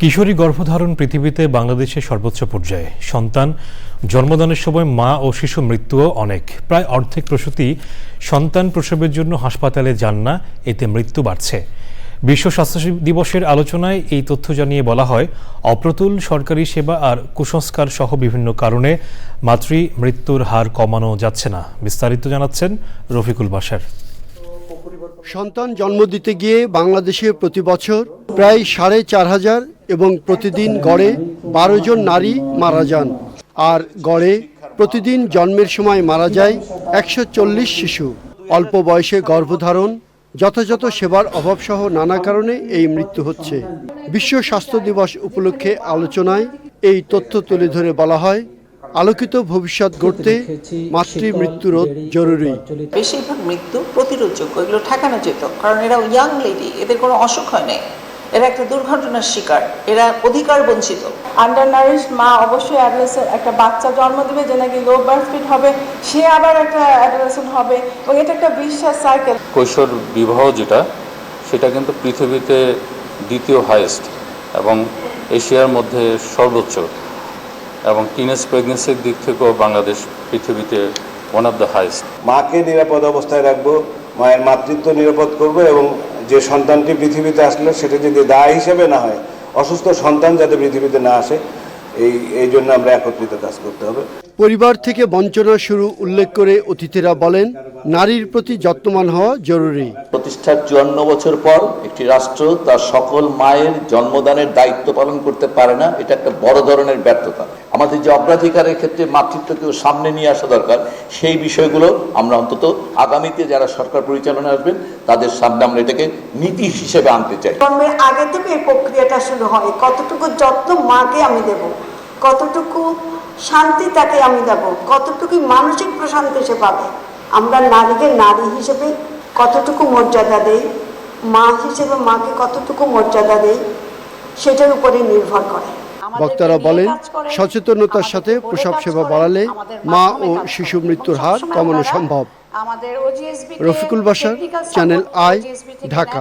কিশোরী গর্ভধারণ পৃথিবীতে বাংলাদেশের সর্বোচ্চ পর্যায়ে। সন্তান জন্মদানের সময় মা ও শিশু মৃত্যুও অনেক। প্রায় অর্ধেক প্রসূতি সন্তান প্রসবের জন্য হাসপাতালে যান না, এতে মৃত্যু বাড়ছে। বিশ্ব স্বাস্থ্য দিবসের আলোচনায় এই তথ্য জানিয়ে বলা হয়, অপ্রতুল সরকারি সেবা আর কুসংস্কার সহ বিভিন্ন কারণে মাতৃ মৃত্যুর হার কমানো যাচ্ছে না। বিস্তারিত জানাচ্ছেন রফিকুল বাসার। সন্তান জন্ম দিতে গিয়ে বাংলাদেশে প্রতি বছর প্রায় সাড়ে চার হাজার এবং প্রতিদিন গড়ে বারো জন নারী মারা যান। আর গড়ে প্রতিদিন জন্মের সময় মারা যায় একশো চল্লিশ শিশু। অল্প বয়সে গর্ভধারণ, যথাযথ সেবার অভাবসহ নানা কারণে এই মৃত্যু হচ্ছে। বিশ্ব স্বাস্থ্য দিবস উপলক্ষে আলোচনায় এই তথ্য তুলে ধরে বলা হয়, আলোকিত ভবিষ্যৎ গড়তে মাতৃ মৃত্যু রোধ জরুরি। বেশিরভাগ মৃত্যু প্রতিরোধযোগ্য, এগুলো ঠেকানো যেত, কারণ এরা ইয়াং লেডি এদের কোনো অসুখ হয় নাই। এরা একটা দুর্ঘটনার শিকার এরা অধিকার বঞ্চিত। আন্ডার মা অবশ্যই অ্যাডোলেসেন্ট একটা বাচ্চা জন্ম দেবে যে নাকি লো বার্থ ফিট হবে সে আবার একটা অ্যাডোলেসেন্ট হবে এবং এটা একটা বিশ্বাস সাইকেল কৈশোর বিবাহ যেটা সেটা কিন্তু পৃথিবীতে দ্বিতীয় হাইয়েস্ট এবং এশিয়ার মধ্যে সর্বোচ্চ এবং টিনেজ প্রেগনেন্সির দিক থেকেও বাংলাদেশ পৃথিবীতে ওয়ান অফ দ্য হাইয়েস্ট মাকে নিরাপদ অবস্থায় রাখব মায়ের মাতৃত্ব নিরাপদ করব এবং যে সন্তানটি পৃথিবীতে আসলে, সেটা যদি দায় হিসেবে না হয়, অসুস্থ সন্তান যাতে পৃথিবীতে না আসে, এই এই জন্য আমরা একত্রিত কাজ করতে হবে। পরিবার থেকে বঞ্চনা শুরু উল্লেখ করে অতিথিরা বলেন নারীর প্রতি যত্নবান হওয়া জরুরি। প্রতিষ্ঠার চুয়ান্ন বছর পর একটি রাষ্ট্র তার সকল মায়ের জন্মদানের দায়িত্ব পালন করতে পারে না এটা একটা বড় ধরনের ব্যর্থতা। আমাদের যে অগ্রাধিকারের ক্ষেত্রে মাতৃত্বকেও সামনে নিয়ে আসা দরকার সেই বিষয়গুলো আমরা অন্তত আগামীতে যারা সরকার পরিচালনা আসবেন তাদের সামনে আমরা এটাকে নীতি হিসেবে আনতে চাই। জন্মের আগে থেকে এই প্রক্রিয়াটা শুরু হয়। কতটুকু যত্ন মাকে আমি দেব? কতটুকু শান্তি তাকে আমি দেব। কতটুকু মানসিক প্রশান্তি সে পাবে? আমরা নারীকে নারী হিসেবে কতটুকু মর্যাদা দেই? মা হিসেবে মাকে কতটুকু মর্যাদা দেই? সেটার উপরে নির্ভর করে। বক্তারা বলেন সচেতনতার সাথে প্রসব সেবা বাড়ালে মা ও শিশু মৃত্যুর হার কমানো সম্ভব। আমাদের রফিকুল বাসার, চ্যানেল আই, ঢাকা।